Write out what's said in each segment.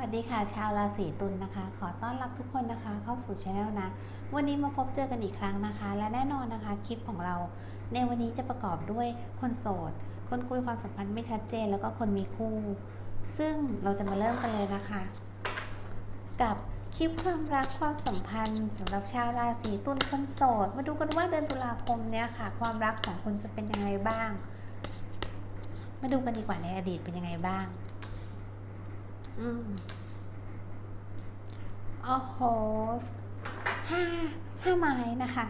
วัสดีค่ะ ชาวราศีตุลนะคะ ขอต้อนรับทุกคนนะคะ เข้าสู่ช anel นะ วันนี้มาพบเจอกันอีกครั้งนะคะ และแน่นอนนะคะคลิปของเรา ในวันนี้จะประกอบด้วยคนโสด คนคุยความสัมพันธ์ไม่ชัดเจน แล้วก็คนมีคู่ ซึ่งเราจะมาเริ่มกันเลยนะคะ กับคลิปความรักความสัมพันธ์สำหรับชาวราศีตุลคนโสด มาดูกันว่าเดือนตุลาคมเนี้ยค่ะ ความรักของคุณจะเป็นยังไงบ้าง มาดูกันดีกว่าในอดีตเป็นยังไงบ้าง อืมโอ้โหห้าห้าไม้นะคะ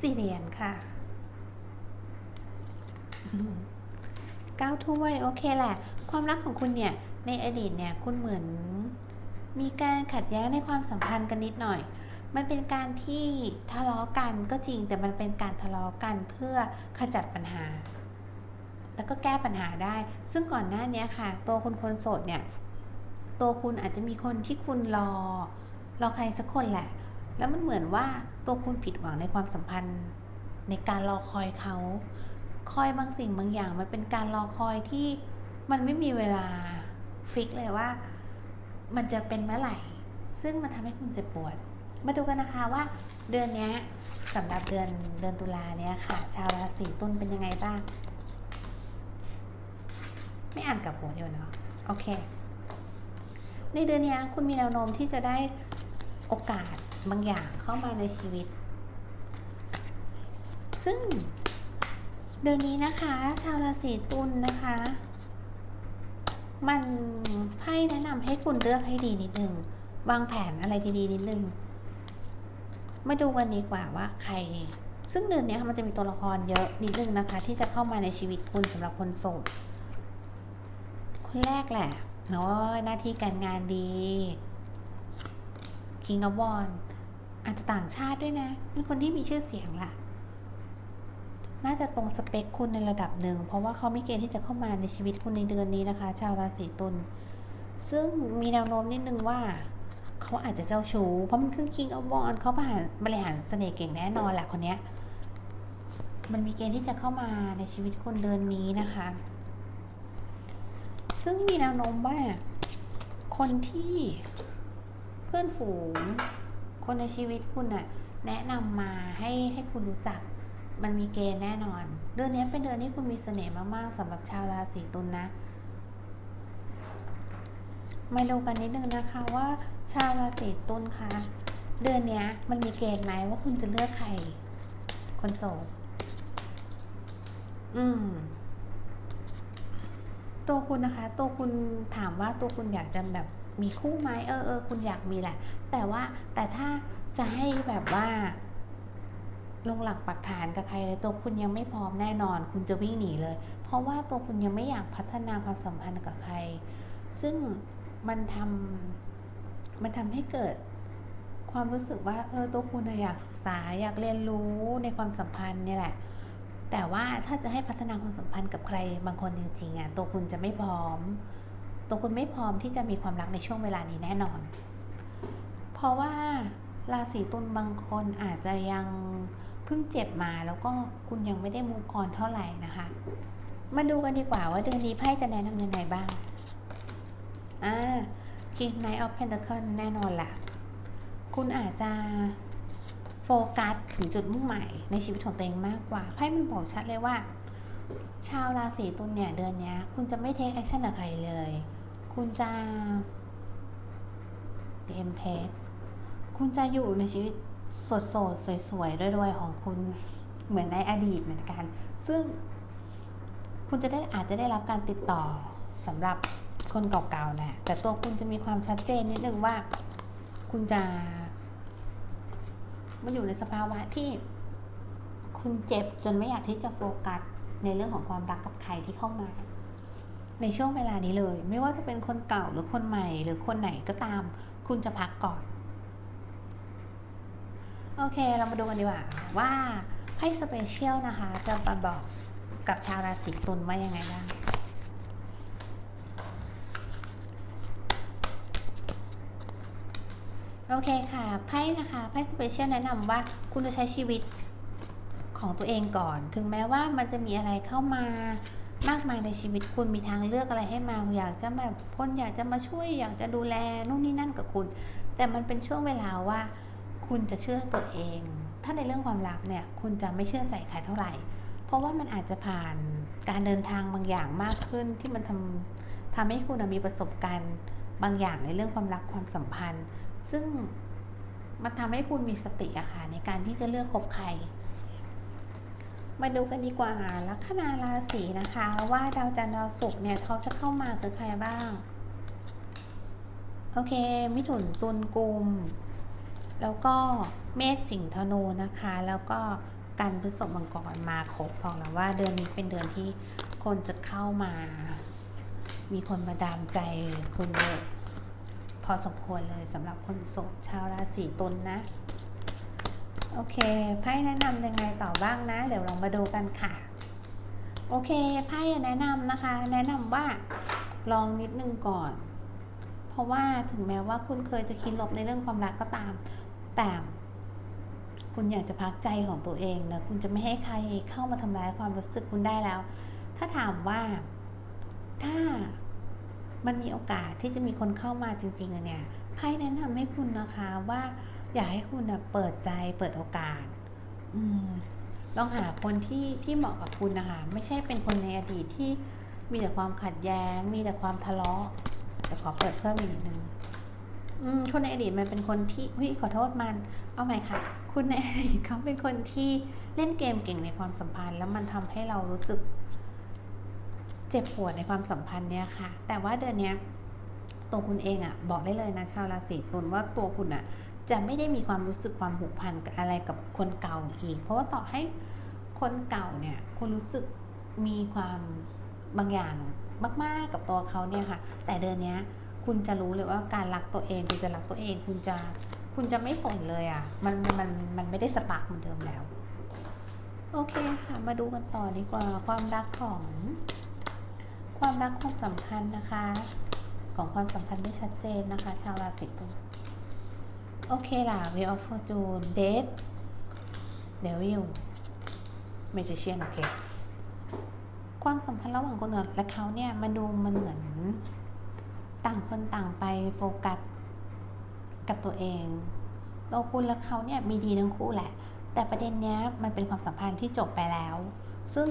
สี่เหรียญค่ะเก้าถ้วยโอเคแหละ ความรักของคุณเนี่ย ในอดีตเนี่ย คุณเหมือน มีการขัดแย้งในความสัมพันธ์กันนิดหน่อย มันเป็นการที่ทะเลาะกันก็จริง แต่มันเป็นการทะเลาะกันเพื่อขจัดปัญหา แล้วก็แก้ปัญหาได้ ซึ่งก่อนหน้านี้ค่ะ ตัวคุณคนโสดเนี่ย ตัวคุณอาจจะมีคนที่คุณรอ รอใครสักคนแหละ แล้วมันเหมือนว่าตัวคุณผิดหวังในความสัมพันธ์ ในการรอคอยเขา คอยบางสิ่งบางอย่าง มันเป็นการรอคอยที่มันไม่มีเวลาฟิกเลยว่า มันจะเป็นเมื่อไหร่ ซึ่งมันทำให้คุณเจ็บปวด มาดูกันนะคะว่าเดือนนี้สำหรับเดือนเดือนตุลาเนี้ยค่ะ ชาวราศีตุลเป็นยังไงบ้าง ไม่อ่านกับหัวเดียวเนาะโอเค ในเดือนนี้คุณมีแนวโน้มที่จะได้โอกาสบางอย่างเข้ามาในชีวิต ซึ่งเดือนนี้นะคะ ชาวราศีตุลนะคะ มันไพ่แนะนำให้คุณเลือกให้ดีนิดนึงวางแผนอะไรดีๆนิดนึงมาดูกันดีกว่าว่าใคร ซึ่งเดือนนี้มันจะมีตัวละครเยอะนิดนึงนะคะ ที่จะเข้ามาในชีวิตคุณสำหรับคนโสด คนแรกแหละเนาะหน้าที่การงานดี King of w a n d อาจจะต่างชาติด้วยนะ เป็นคนที่มีชื่อเสียงล่ะ น่าจะตรงสเปคคุณในระดับหนึ่ง เพราะว่าเขามีเกณฑ์ที่จะเข้ามาในชีวิตคุณในเดือนนี้นะคะ ชาวราศีตุล ซึ่งมีแนวโน้มนิดนึงว่าเขาอาจจะเจ้าชู้ เพราะมันขึ้น King of w a n d เขาบริหารบริหารเสน่ห์เก่งแน่นอนแหละคนเนี้ย มันมีเกณฑ์ที่จะเข้ามาในชีวิตคุณเดือนนี้นะคะ ซึ่งมีแนวโน้มว่าคนที่เพื่อนฝูง คนในชีวิตคุณน่ะแนะนำมาให้ให้คุณรู้จัก มันมีเกณฑ์แน่นอน เดือนนี้เป็นเดือนที่คุณมีเสน่ห์มากๆสำหรับชาวราศีตุลนะมาดูกันนิดนึงนะคะว่า ชาวราศีตุลคะเดือนนี้มันมีเกณฑ์ไหมว่าคุณจะเลือกใคร คนโสดอืม ตัวคุณนะคะ ตัวคุณถามว่าตัวคุณอยากจะแบบมีคู่ไหมเออเออคุณอยากมีแหละ แต่ว่าแต่ถ้าจะให้แบบว่าลงหลักปักฐานกับใครเลยตัวคุณยังไม่พร้อมแน่นอน คุณจะวิ่งหนีเลย เพราะว่าตัวคุณยังไม่อยากพัฒนาความสัมพันธ์กับใคร ซึ่งมันทำมันทำให้เกิดความรู้สึกว่าเออตัวคุณอยากศึกษาอยากเรียนรู้ในความสัมพันธ์เนี่ยแหละ แต่ว่าถ้าจะให้พัฒนาความสัมพันธ์กับใครบางคนจริงๆอะตัวคุณจะไม่พร้อม ตัวคุณไม่พร้อมที่จะมีความรักในช่วงเวลานี้แน่นอน เพราะว่าราศีตุลบางคนอาจจะยังเพิ่งเจ็บมาแล้วก็คุณยังไม่ได้มูฟอนเท่าไหร่นะคะ มาดูกันดีกว่าว่าเดือนนี้ไพ่จะแนะนำยังไงบ้างอ่า King Knight of Pentacles แน่นอนล่ะ คุณอาจจะ โฟกัสถึงจุดมุ่งหมายในชีวิตของตัวเองมากกว่าไพ่มันบอกชัดเลยว่า ชาวราศีตุลเนี่ยเดือนนี้คุณจะไม่เทคแอคชั่นกับใครเลย คุณจะเตรียมเพจคุณจะอยู่ในชีวิตสดๆสวยๆรวยๆของคุณเหมือนในอดีตเหมือนกัน ซึ่งคุณจะได้อาจจะได้รับการติดต่อสำหรับคนเก่าๆแหละแต่ตัวคุณจะมีความชัดเจนนิดนึงว่า คุณจะ มาอยู่ในสภาวะที่คุณเจ็บจนไม่อยากที่จะโฟกัสในเรื่องของความรักกับใครที่เข้ามา ในช่วงเวลานี้เลย ไม่ว่าจะเป็นคนเก่าหรือคนใหม่ หรือคนไหนก็ตาม คุณจะพักก่อน โอเค เรามาดูกันดีกว่าว่าไพ่สเปเชียลนะคะ จะมาบอกกับชาวราศีตุลว่ายังไงบ้าง โอเคค่ะไพ่นะคะไพ่สเปเชียลแนะนำว่าคุณจะใช้ชีวิตของตัวเองก่อน ถึงแม้ว่ามันจะมีอะไรเข้ามามากมายในชีวิตคุณมีทางเลือกอะไรให้มา อยากจะแบบคนอยากจะมาช่วย อยากจะดูแลนู่นนี่นั่นกับคุณ แต่มันเป็นช่วงเวลาว่า คุณจะเชื่อตัวเอง ถ้าในเรื่องความรักเนี่ย คุณจะไม่เชื่อใจใครเท่าไหร่ เพราะว่ามันอาจจะผ่านการเดินทางบางอย่างมากขึ้นที่มันทำทำให้คุณมีประสบการณ์บางอย่างในเรื่องความรักความสัมพันธ์ ซึ่งมันทำให้คุณมีสติอะค่ะในการที่จะเลือกคบใคร มาดูกันดีกว่าลัคนาราศีนะคะ ว่าดาวจันทร์ดาวศุกร์เนี่ยเขาจะเข้ามากับใครบ้าง โอเค มิถุนตุลกุม แล้วก็เมษสิงห์ธนูนะคะ แล้วก็กันพฤษภมังกรมาครบบอกแล้วว่าเดือนนี้เป็นเดือนที่คนจะเข้ามา มีคนมาดามใจคุณเยอะ อสมควรเลยสำหรับคนโสดชาวราศีตุลนะ โอเคไพ่แนะนำยังไงต่อบ้างนะ เดี๋ยวลองมาดูกันค่ะ โอเคไพ่แนะนำนะคะ แนะนำว่าลองนิดนึงก่อน เพราะว่าถึงแม้ว่าคุณเคยจะคิดลบในเรื่องความรักก็ตาม แต่คุณอยากจะพักใจของตัวเองนะคุณจะไม่ให้ใครเข้ามาทำร้ายความรู้สึกคุณได้แล้ว ถ้าถามว่าถ้า มันมีโอกาสที่จะมีคนเข้ามาจริงๆเนี่ยไพ่แนะนำให้คุณนะคะว่าอยากให้คุณเปิดใจเปิดโอกาสอลองหาคนที่ที่เหมาะกับคุณนะคะไม่ใช่เป็นคนในอดีตที่มีแต่ความขัดแย้ง มีแต่ความทะเลาะแต่ขอเปิดเพิ่มอีกนิดนึงคนในอดีตมันเป็นคนที่วิขอโทษมัน เอาใหม่ค่ะ คุณในอดีตเขาเป็นคนที่เล่นเกมเก่งในความสัมพันธ์ แล้วมันทำให้เรารู้สึก เจ็บปวดในความสัมพันธ์เนี่ยค่ะ แต่ว่าเดือนนี้ตัวคุณเองอะบอกได้เลยนะชาวราศีตุลว่าตัวคุณอะจะไม่ได้มีความรู้สึกความผูกพันกับอะไรกับคนเก่าอีก เพราะว่าต่อให้คนเก่าเนี่ยคุณรู้สึกมีความบางอย่างมาก ๆ กับตัวเขาเนี่ยค่ะ แต่เดือนนี้คุณจะรู้เลยว่าการรักตัวเองคุณจะรักตัวเอง คุณจะคุณจะไม่สนเลยอะ่ะ มันมันมันไม่ได้สปาร์กเหมือนเดิมแล้ว โอเคค่ะ มาดูกันต่อดีกว่าความรักของ ความรักความสัมพันธ์นะคะ ของความสัมพันธ์ไม่ชัดเจนนะคะ ชาวราศีตุลโอเคล่ะ Wheel of Fortune Date Devil Magician โอเค ความสัมพันธ์ระหว่างคนอื่นและเขาเนี่ยมันดูมันเหมือนต่างคนต่างไปโฟกัสกับตัวเองตัวคุณและเขาเนี่ยมีดีทั้งคู่แหละ แต่ประเด็นเนี้ยมันเป็นความสัมพันธ์ที่จบไปแล้ว ซึ่ง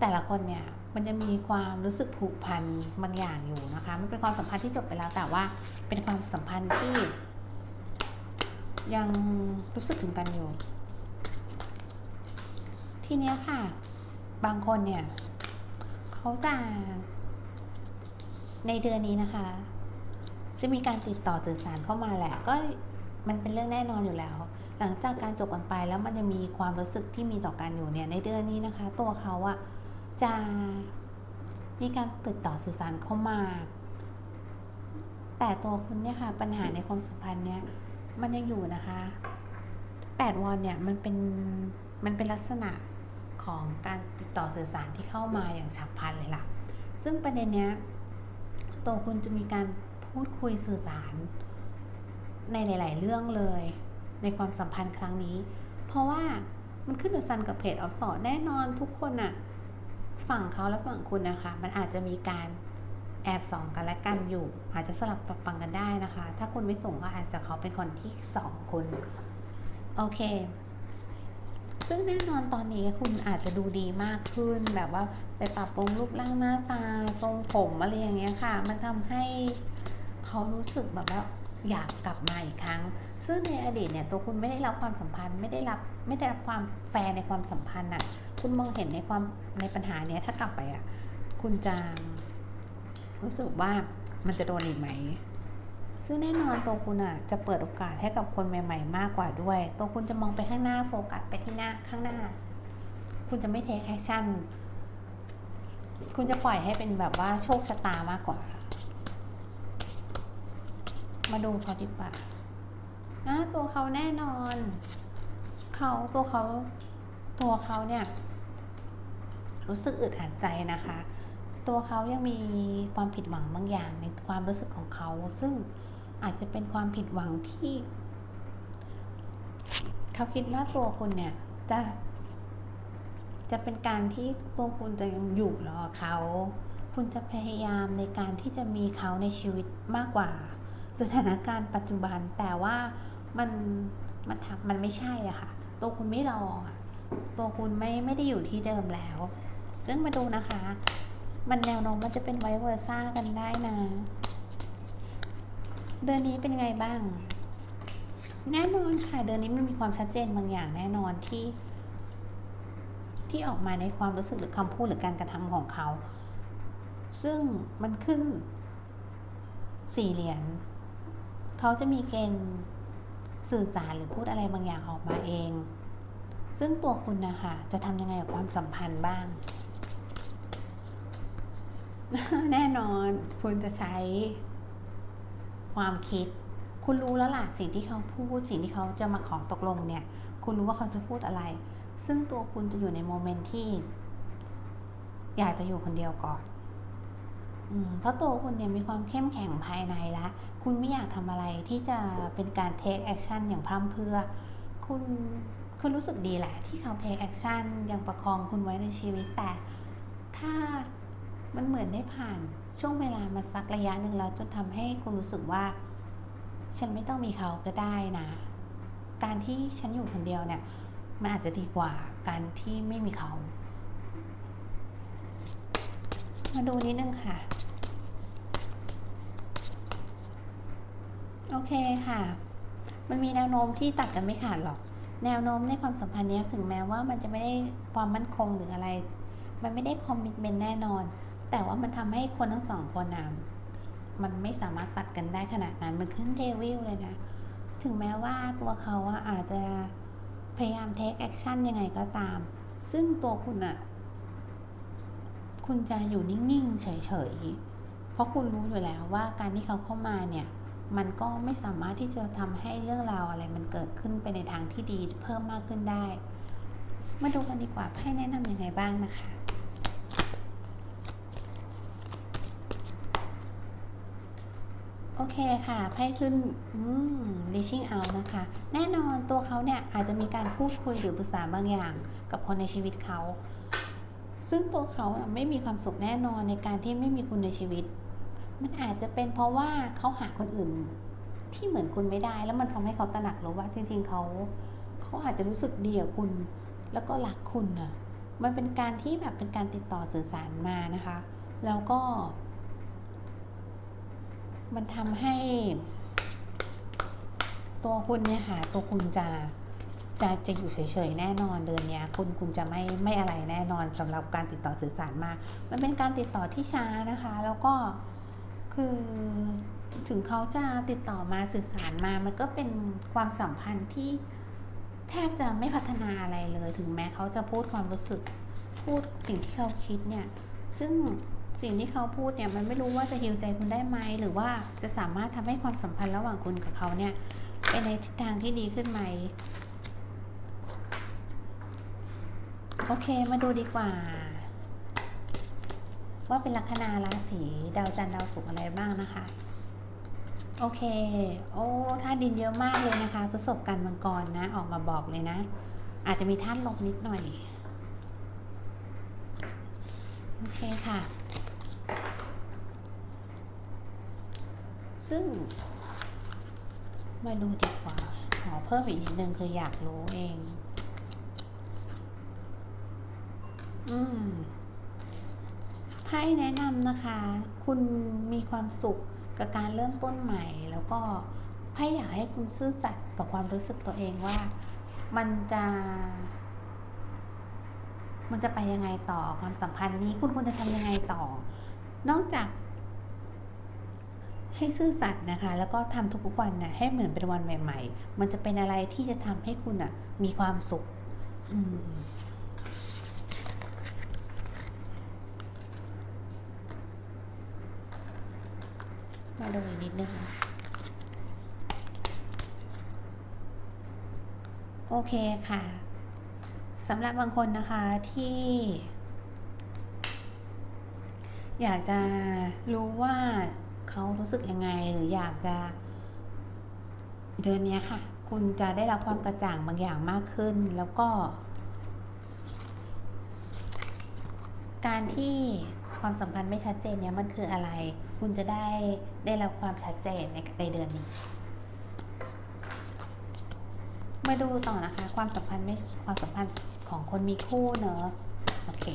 แต่ละคนเนี่ย มันจะมีความรู้สึกผูกพันบางอย่างอยู่นะคะ มันเป็นความสัมพันธ์ที่จบไปแล้วแต่ว่าเป็นความสัมพันธ์ที่ ยังรู้สึกถึงกันอยู่ ทีเนี้ยค่ะ บางคนเนี่ยเขาจะในเดือนนี้นะคะ จะมีการติดต่อสื่อสารเข้ามาแหละ ก็มันเป็นเรื่องแน่นอนอยู่แล้ว หลังจากการจบกันไปแล้วมันจะมีความรู้สึกที่มีต่อกันอยู่เนี่ย ในเดือนนี้นะคะ ตัวเขาอะ จะมีการติดต่อสื่อสารเข้ามา แต่ตัวคุณเนี่ยค่ะ ปัญหาในความสัมพันธ์เนี่ย มันยังอยู่นะคะแปดวันเนี่ยมันเป็นมันเป็นลักษณะของการติดต่อสื่อสารที่เข้ามาอย่างฉับพลันเลยล่ะ ซึ่งประเด็นเนี้ยตัวคุณจะมีการพูดคุยสื่อสาร ในหลาย ๆ เรื่องเลย ในความสัมพันธ์ครั้งนี้ เพราะว่ามันขึ้นกับซันกับเพจออฟสอแน่นอนทุกคนอะ ฝั่งเขาและฝั่งคุณนะคะ มันอาจจะมีการแอบส่องกันและกันอยู่ อาจจะสลับปรับฟังกันได้นะคะ ถ้าคุณไม่ส่งก็อาจจะเขาเป็นคนที่สองคุณโอเค ซึ่งแน่นอนตอนนี้คุณอาจจะดูดีมากขึ้น แบบว่าไปปรับปรุงรูปร่างหน้าตาทรงผมอะไรอย่างเงี้ยค่ะ มันทำให้เขารู้สึกแบบว่า อยากกลับมาอีกครั้ง ซึ่งในอดีตเนี่ยตัวคุณไม่ได้รับความสัมพันธ์ไม่ได้รับไม่ได้รับความแฟร์ในความสัมพันธ์อะคุณมองเห็นในความในปัญหาเนี้ยถ้ากลับไปอะคุณจะรู้สึกว่ามันจะโดนอีกไหม ซึ่งแน่นอนตัวคุณอะจะเปิดโอกาสให้กับคนใหม่ ๆ มากกว่าด้วย ตัวคุณจะมองไปข้างหน้าโฟกัสไปที่หน้าข้างหน้า คุณจะไม่เทคแอคชั่น คุณจะปล่อยให้เป็นแบบว่าโชคชะตามากกว่า มาดูเขาดีกว่านะตัวเขาแน่นอน เขาตัวเขาตัวเขาเนี่ย รู้สึกอึดอัดใจนะคะ ตัวเขายังมีความผิดหวังบางอย่างในความรู้สึกของเขา ซึ่งอาจจะเป็นความผิดหวังที่ เขาคิดว่าตัวคุณเนี่ย จะ จะเป็นการที่ตัวคุณจะยังอยู่รอเขา คุณจะพยายามในการที่จะมีเขาในชีวิตมากกว่า สถานการณ์ปัจจุบันแต่ว่ามันมันทำมันไม่ใช่อะค่ะ ตัวคุณไม่รออะตัวคุณไม่ไม่ได้อยู่ที่เดิมแล้วเรื่องมาดูนะคะ มันแนวโน้มมันจะเป็นไวเวอร์ซ่ากันได้นะ เดือนนี้เป็นไงบ้าง แน่นอนค่ะ เดือนนี้มันมีความชัดเจนบางอย่างแน่นอนที่ ที่ออกมาในความรู้สึกหรือคำพูดหรือการกระทำของเขา ซึ่งมันขึ้นสี่เหรียญ เขาจะมีเกณฑ์สื่อสารหรือพูดอะไรบางอย่างออกมาเอง ซึ่งตัวคุณนะคะจะทำยังไงกับความสัมพันธ์บ้าง แน่นอนคุณจะใช้ ความคิด คุณรู้แล้วล่ะสิ่งที่เขาพูดสิ่งที่เขาจะมาขอตกลงเนี่ย คุณรู้ว่าเขาจะพูดอะไร ซึ่งตัวคุณจะอยู่ในโมเมนต์ที่ อยากจะอยู่คนเดียวก่อน เพราะตัวคุณเนี่ยมีความเข้มแข็งภายในละคุณไม่อยากทำอะไรที่จะเป็นการ take action อย่างพร่ำเพรื่อ คุณคุณรู้สึกดีแหละ ที่เขา take action ยังประคองคุณไว้ในชีวิตแต่ ถ้ามันเหมือนได้ผ่านช่วงเวลามาสักระยะหนึ่งแล้วจนทำให้คุณรู้สึกว่า ฉันไม่ต้องมีเขาก็ได้นะ การที่ฉันอยู่คนเดียวเนี่ย มันอาจจะดีกว่าการที่ไม่มีเขา มาดูนิดนึงค่ะ โอเคค่ะ มันมีแนวโน้มที่ตัดกันไม่ขาดหรอก แนวโน้มในความสัมพันธ์นี้ถึงแม้ว่ามันจะไม่ได้ความมั่นคงหรืออะไร มันไม่ได้คอมมิชเมนต์แน่นอน แต่ว่ามันทำให้คนทั้งสองคนนะมันไม่สามารถตัดกันได้ขนาดนั้น มันขึ้นเดวิลเลยนะ ถึงแม้ว่าตัวเขาอะอาจจะพยายามเทคแอคชั่นยังไงก็ตาม ซึ่งตัวคุณอะคุณจะอยู่นิ่ง ๆ เฉย ๆ เพราะคุณรู้อยู่แล้วว่าการที่เขาเข้ามาเนี่ย มันก็ไม่สามารถที่จะทำให้เรื่องราวอะไรมันเกิดขึ้นไปในทางที่ดีเพิ่มมากขึ้นได้ มาดูกันดีกว่าไพ่แนะนำยังไงบ้างนะคะ โอเคค่ะไพ่ขึ้น อืม reaching out นะคะ แน่นอนตัวเขาเนี่ยอาจจะมีการพูดคุยหรือปรึกษาบางอย่างกับคนในชีวิตเขา ซึ่งตัวเขาไม่มีความสุขแน่นอนในการที่ไม่มีคุณในชีวิต มันอาจจะเป็นเพราะว่าเขาหาคนอื่นที่เหมือนคุณไม่ได้ แล้วมันทำให้เขาตระหนักรู้ว่าจริง ๆเขาเขาอาจจะรู้สึกดีกับคุณ แล้วก็รักคุณอะมันเป็นการที่แบบเป็นการติดต่อสื่อสารมานะคะ แล้วก็ มันทำให้ ตัวคุณเนี่ยค่ะตัวคุณจะจะจะอยู่เฉยๆแน่นอนเดือนนี้คุณคุณจะไม่ไม่อะไรแน่นอนสำหรับการติดต่อสื่อสารมา มันเป็นการติดต่อที่ช้านะคะ แล้วก็ คือถึงเขาจะติดต่อมาสื่อสารมา มันก็เป็นความสัมพันธ์ที่แทบจะไม่พัฒนาอะไรเลย ถึงแม้เขาจะพูดความรู้สึก พูดสิ่งที่เขาคิดเนี่ย ซึ่งสิ่งที่เขาพูดเนี่ยมันไม่รู้ว่าจะฮิวใจคุณได้ไหม หรือว่าจะสามารถทำให้ความสัมพันธ์ระหว่างคุณกับเขาเนี่ยไปในทิศทางที่ดีขึ้นไหม โอเค มาดูดีกว่า ว่าเป็นลัคนาราศีดาวจันทร์ดาวศุกร์อะไรบ้างนะคะ โอเค โอ้ท่าตุดินเยอะมากเลยนะคะพฤษภกันมังกรนะ ออกมาบอกเลยนะ อาจจะมีท่านลบนิดหน่อย โอเคค่ะ ซึ่ง มาดูดีกว่า ขอเพิ่มอีกนิดนึงคืออยากรู้เอง อืม ไพ่แนะนำนะคะ คุณมีความสุขกับการเริ่มต้นใหม่ แล้วก็ไพ่อยากให้คุณซื่อสัตย์กับความรู้สึกตัวเองว่า มันจะ มันจะไปยังไงต่อความสัมพันธ์นี้ คุณควรจะทำยังไงต่อ นอกจาก ให้ซื่อสัตย์นะคะ แล้วก็ทำทุกๆวันนะให้เหมือนเป็นวันใหม่ ๆ มันจะเป็นอะไรที่จะทำให้คุณอะ มีความสุข อืม มาดูอีกนิดนึงโอเคค่ะสำหรับบางคนนะคะที่ อยากจะรู้ว่าเขารู้สึกยังไงหรืออยากจะ เดือนนี้ค่ะ คุณจะได้รับความกระจ่างบางอย่างมากขึ้น แล้วก็ การที่ ความสัมพันธ์ไม่ชัดเจนเนี่ยมันคืออะไร คุณจะได้ได้รับความชัดเจนในในเดือนนี้ มาดูต่อนะคะ ความสัมพันธ์ไม่ความสัมพันธ์ของคนมีคู่เนอะโอเค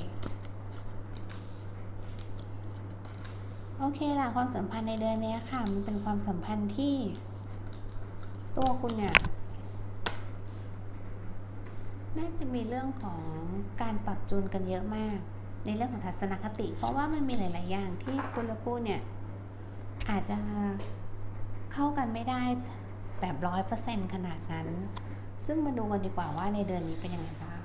โอเคล่ะความสัมพันธ์ในเดือนนี้ค่ะ มันเป็นความสัมพันธ์ที่ ตัวคุณเนี่ยน่าจะมีเรื่องของการปรับจูนกันเยอะมาก ในเรื่องของทัศนคติ เพราะว่ามันมีหลาย ๆ อย่างที่คุณและคู่เนี่ยอาจจะเข้ากันไม่ได้แบบร้อยเปอร์เซ็นขนาดนั้น ซึ่งมาดูกันดีกว่าว่าในเดือนนี้เป็นยังไงบ้าง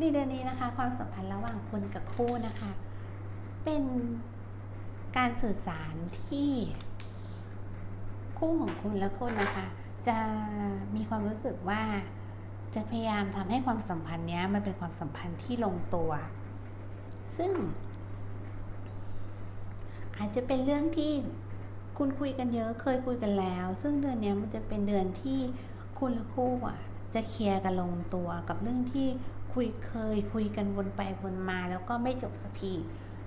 ในเดือนนี้นะคะ ความสัมพันธ์ระหว่างคุณกับคู่นะคะ เป็นการสื่อสารที่คู่ของคุณและคุณนะคะ จะมีความรู้สึกว่าจะพยายามทำให้ความสัมพันธ์เนี้ยมันเป็นความสัมพันธ์ที่ลงตัว ซึ่ง อาจจะเป็นเรื่องที่คุณคุยกันเยอะเคยคุยกันแล้ว ซึ่งเดือนนี้มันจะเป็นเดือนที่คุณและคู่อะ จะเคลียร์กันลงตัวกับเรื่องที่คุยเคยคุยกันวนไปวนมาแล้วก็ไม่จบสักที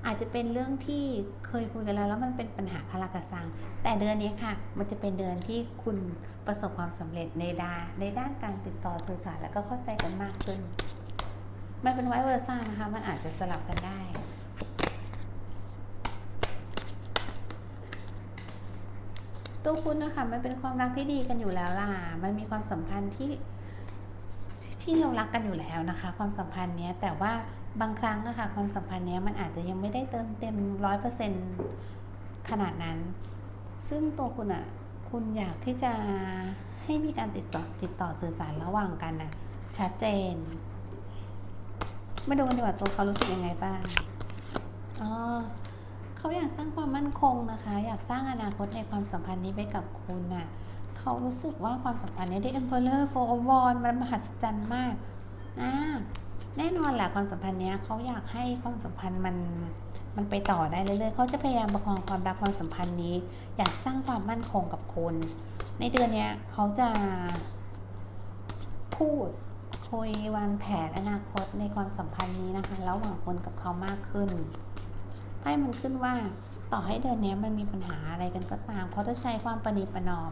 อาจจะเป็นเรื่องที่เคยคุยกันแล้วแล้วมันเป็นปัญหาคาราคาซัง แต่เดือนนี้ค่ะ มันจะเป็นเดือนที่คุณประสบความสำเร็จในดาในด้านการติดต่อสื่อสารแล้วก็เข้าใจกันมากขึ้น มันเป็นไวเวอร์ซ่านะคะ มันอาจจะสลับกันได้ตัวคุณนะคะมันเป็นความรักที่ดีกันอยู่แล้วล่ะ มันมีความสัมพันธ์ที่ที่เรารักกันอยู่แล้วนะคะ ความสัมพันธ์เนี้ยแต่ว่า บางครั้งอะค่ะความสัมพันธ์เนี้ยมันอาจจะยังไม่ได้เติมเต็มร้อยเปอร์เซ็นขนาดนั้น ซึ่งตัวคุณอะคุณอยากที่จะให้มีการติดต่อติดต่อสื่อสารระหว่างกันนะชัดเจน มาดูกันดีกว่าตัวเขารู้สึกยังไงบ้างอ๋อเขาอยากสร้างความมั่นคงนะคะ อยากสร้างอนาคตในความสัมพันธ์นี้ไปกับคุณน่ะเขารู้สึกว่าความสัมพันธ์นี้ได้ Emperor for of Wands มันมหัศจรรย์มากอ่า แน่นอนแหละความสัมพันธ์เนี้ยเขาอยากให้ความสัมพันธ์มันมันไปต่อได้เรื่อยๆเขาจะพยายามประคองความรักความสัมพันธ์นี้ อยากสร้างความมั่นคงกับคุณในเดือนเนี้ยเขาจะพูดคุยวางแผนอนาคตในความสัมพันธ์นี้นะคะระหว่างคนกับเขามากขึ้นไพ่มันขึ้นว่าต่อให้เดือนนี้มันมีปัญหาอะไรกันก็ตามเขาจะใช้ความประนีประนอม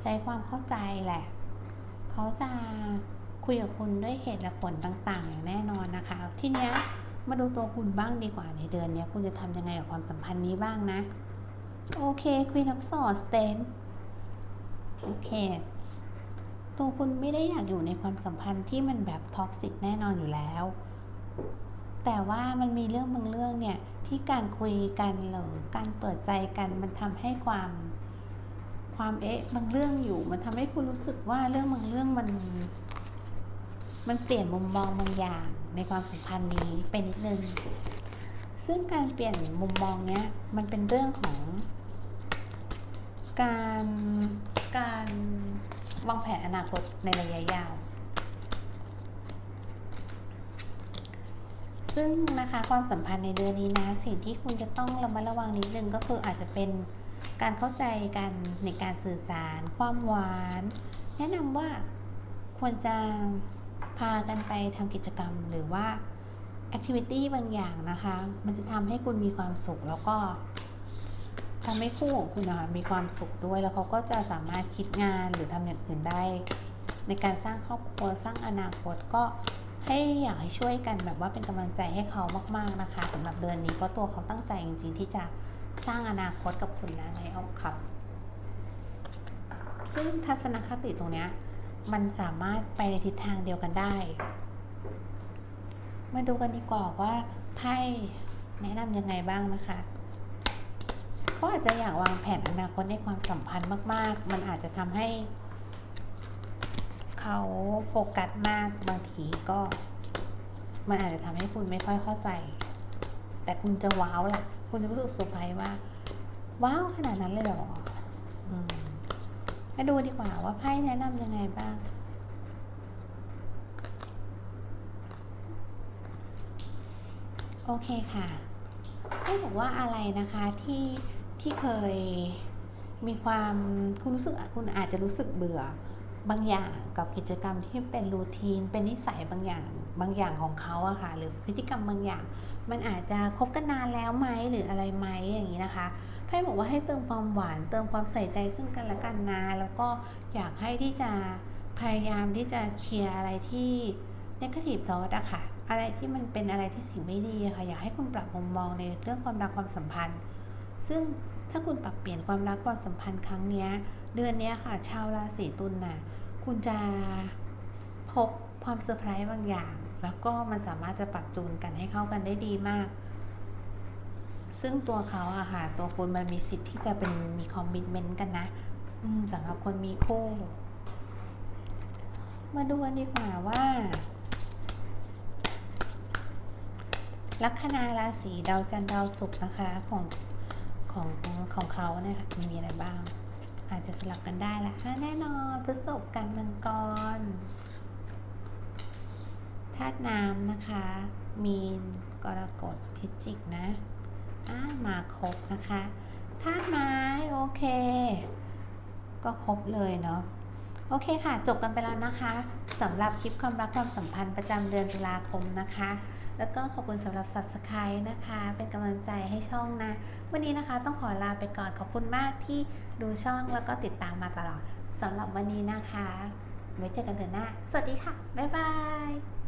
ใช้ความเข้าใจแหละ เขาจะ คุยกับคุณด้วยเหตุและผลต่างๆ อย่างแน่นอนนะคะ ทีเนี้ยมาดูตัวคุณบ้างดีกว่าในเดือนนี้คุณจะทำยังไงกับความสัมพันธ์นี้บ้างนะ โอเค Queen of Swords Stand โอเค ตัวคุณไม่ได้อยากอยู่ในความสัมพันธ์ที่มันแบบท็อกซิกแน่นอนอยู่แล้ว แต่ว่ามันมีเรื่องบางเรื่องเนี่ย ที่การคุยกันหรือการเปิดใจกันมันทำให้ความความเอ๊ะบางเรื่องอยู่ มันทำให้คุณรู้สึกว่าเรื่องบางเรื่องมัน มันเปลี่ยนมุมมองบางอย่างในความสัมพันธ์นี้ไปนิดนึง ซึ่งการเปลี่ยนมุมมองเนี้ยมันเป็นเรื่องของ การการวางแผนอนาคตในระยะยาว ซึ่งนะคะความสัมพันธ์ในเดือนนี้นะ สิ่งที่คุณจะต้องระมัดระวังนิดนึงก็คืออาจจะเป็นการเข้าใจกันในการสื่อสาร ความหวาน แนะนำว่าควรจะ พากันไปทำกิจกรรมหรือว่าแอคทิวิตี้บางอย่างนะคะ มันจะทำให้คุณมีความสุขแล้วก็ทำให้คู่ของคุณนะคะมีความสุขด้วยแล้วเขาก็จะสามารถคิดงานหรือทำอย่างอื่นได้ ในการสร้างครอบครัวสร้างอนาคตก็ให้อยากให้ช่วยกันแบบว่าเป็นกำลังใจให้เขามาก ๆนะคะสำหรับเดือนนี้เพราะตัวเขาตั้งใจจริงๆที่จะสร้างอนาคตกับคุณนะในออฟคับซึ่งทัศนคติตรงเนี้ย มันสามารถไปในทิศทางเดียวกันได้ มาดูกันดีกว่าว่าไพ่แนะนำยังไงบ้างนะคะเขาอาจจะอยากวางแผนอนาคตในความสัมพันธ์มาก ๆ มันอาจจะทำให้เขาโฟกัสมากบางทีก็ มันอาจจะทำให้คุณไม่ค่อยเข้าใจ แต่คุณจะว้าวแหละคุณจะรู้สึกเซอร์ไพรส์ว่า ว้าวขนาดนั้นเลยเหรออืม มาดูดีกว่าว่าไพ่แนะนำยังไงบ้างโอเคค่ะไพ่บอกว่าอะไรนะคะที่ที่เคยมีความคุณรู้สึกคุณอาจจะรู้สึกเบื่อบางอย่างกับกิจกรรมที่เป็นรูทีน เป็นนิสัยบางอย่างบางอย่างของเขาอะค่ะ หรือพฤติกรรมบางอย่าง มันอาจจะคบกันนานแล้วไหมหรืออะไรไหมอย่างนี้นะคะ ไพ่บอกว่าให้เติมความหวาน เติมความใส่ใจซึ่งกันและกันนะแล้วก็อยากให้ที่จะพยายามที่จะเคลียร์อะไรที่ negative thought อะค่ะ อะไรที่มันเป็นอะไรที่สิ่งไม่ดีค่ะ อยากให้คุณปรับมุมมองในเรื่องความรักความสัมพันธ์ ซึ่งถ้าคุณปรับเปลี่ยนความรักความสัมพันธ์ครั้งนี้เดือนนี้ค่ะ ชาวราศีตุลน่ะ คุณจะพบความเซอร์ไพรส์บางอย่าง แล้วก็มันสามารถจะปรับจูนกันให้เข้ากันได้ดีมาก ซึ่งตัวเขาอะค่ะ ตัวคุณมันมีสิทธิ์ที่จะเป็นมีคอมมิชเมนต์กันนะสำหรับคนมีคู่ มาดูกันดีกว่าว่าลัคนาราศีดาวจันทร์ดาวศุกร์นะคะของของของเขาเนี่ยค่ะมันมีอะไรบ้าง อาจจะสลับกันได้ละแน่นอนพฤษภกันมังกรธาตุน้ำนะคะ มีนกรกฎพิจิกนะ มาครบนะคะธาตุไม้โอเค ก็ครบเลยเนาะโอเคค่ะ จบกันไปแล้วนะคะสำหรับคลิปความรักความสัมพันธ์ประจำเดือนตุลาคมนะคะ แล้วก็ขอบคุณสำหรับ Subscribe นะคะ เป็นกำลังใจให้ช่องนะ วันนี้นะคะต้องขอลาไปก่อนขอบคุณมากที่ดูช่องแล้วก็ติดตามมาตลอดสำหรับวันนี้นะคะ ไว้เจอกันเดือนหน้า สวัสดีค่ะ บ๊ายบาย